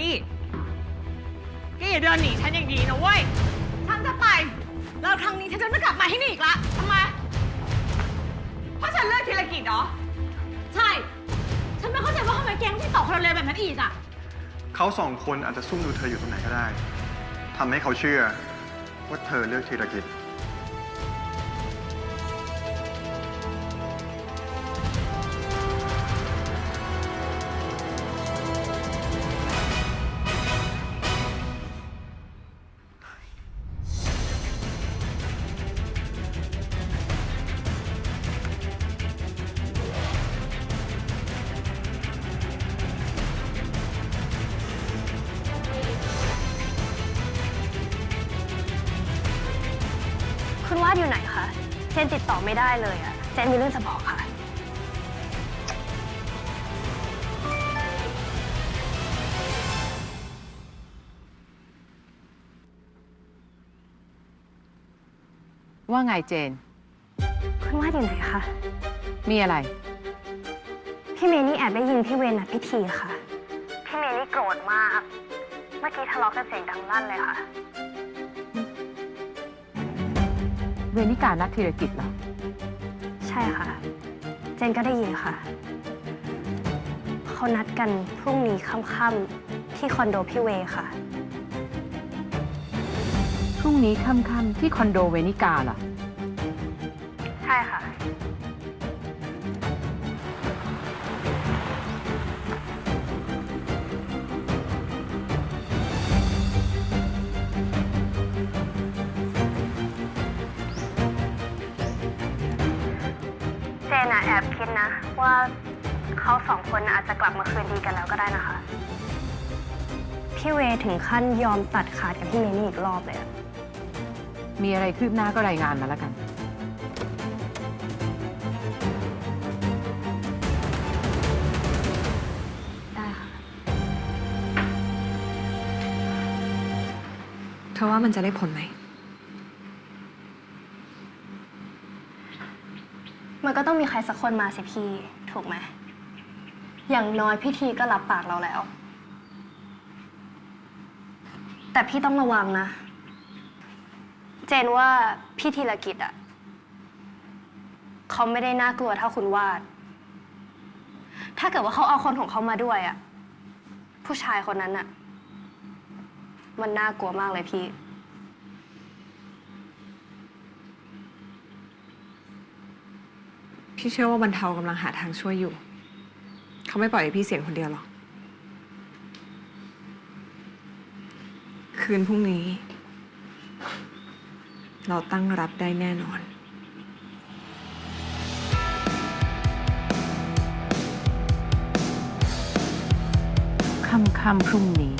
นี่แกอย่าเดินหนีฉันอย่างดีนะเว้ย ฉันจะไป แล้วครั้งนี้ฉันจะไม่กลับมาที่นี่อีกละทำไม เพราะฉันเลือกธีรกิจเหรอ ใช่ ฉันไม่เข้าใจว่าทำไมแก๊งที่ต่อคนเร็วแบบนั้นอีกอะเขาสองคนอาจจะซุ่มดูเธออยู่ตรงไหนก็ได้ทำให้เขาเชื่อว่าเธอเลือกธีรกิจาดอยู่ไหนคะเจนติดต่อไม่ได้เลยอะเจนมีเรื่องจะบอกค่ะ ว่าไงเจน คุณวาดอยู่ไหนคะมีอะไร พี่เมย์นี่แอบได้ยินพี่เวนนัดพิธีค่ะ พี่เมย์นี่โกรธมาก เมื่อกี้ทะเลาะกันเสียงดังลั่นเลยค่ะ เวนิการนักธีรกิจเหรอ ใช่ค่ะ เจนก็ได้ยินค่ะ เขานัดกันพรุ่งนี้ค่ำๆที่คอนโดพี่เวค่ะ พรุ่งนี้ค่ำๆที่คอนโดเวนิกาเหรอ ใช่ค่ะ เจนอะแอบคิดนะ ว่าเขาสองคนน่ะอาจจะกลับมาคืนดีกันแล้วก็ได้นะคะ พี่เวถึงขั้นยอมตัดขาดกับพี่เมนี่อีกรอบเลยอะ มีอะไรคืบหน้าก็รายงานมาแล้วกัน ได้ค่ะ เธอว่ามันจะได้ผลไหม มันก็ต้องมีใครสักคนมาสิพี่ ถูกไหม อย่างน้อยพิธีก็รับปากเราแล้ว แต่พี่ต้องระวังนะ เจนว่าพี่ธีรกิจอะเขาไม่ได้น่ากลัวเท่าคุณวาด ถ้าเกิดว่าเขาเอาคนของเขามาด้วยอะผู้ชายคนนั้นอะมันน่ากลัวมากเลยพี่ พี่เชื่อว่าบรรเทากำลังหาทางช่วยอยู่ เขาไม่ปล่อยให้พี่เสี่ยงคนเดียวหรอก คืนพรุ่งนี้ เราตั้งรับได้แน่นอนค่ำๆพรุ่งนี้